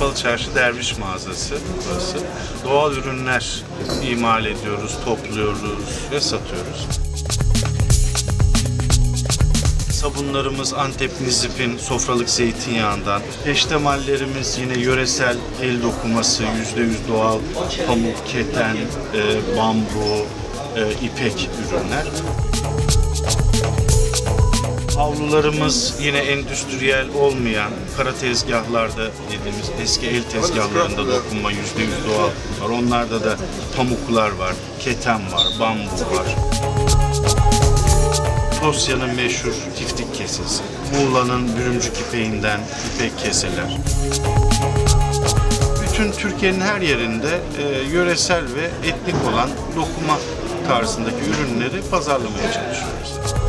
Kapalı Çarşı Derviş mağazası burası. Doğal ürünler imal ediyoruz, topluyoruz ve satıyoruz. Sabunlarımız Antep Nizip'in sofralık zeytinyağından. Peştemallerimiz yine yöresel el dokuması, %100 doğal pamuk, keten, e, bambu, e, ipek ürünler. Havlularımız yine endüstriyel olmayan kara tezgahlarda dediğimiz eski el tezgahlarında dokunma yüzde yüz doğal var. Onlarda da pamuklar var, keten var, bambu var. Tosya'nın meşhur tiftik kesesi. Muğla'nın bürümcük ipeğinden ipek keseler. Bütün Türkiye'nin her yerinde e, yöresel ve etnik olan dokuma tarzındaki ürünleri pazarlamaya çalışıyoruz.